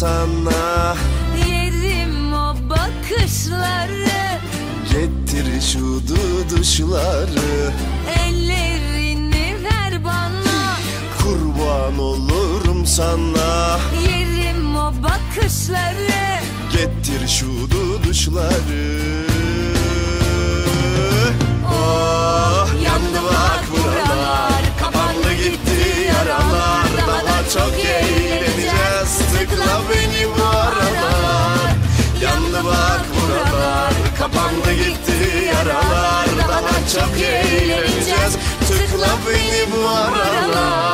sana. Yerim o bakışları. Getir şu duduşları. Ellerini ver bana. Kurban olurum sana. Yerim o bakışları. Getir şu duduşları Kapandı gitti yaralar Daha çok eğleneceğiz. Tıkla beni bu aralar.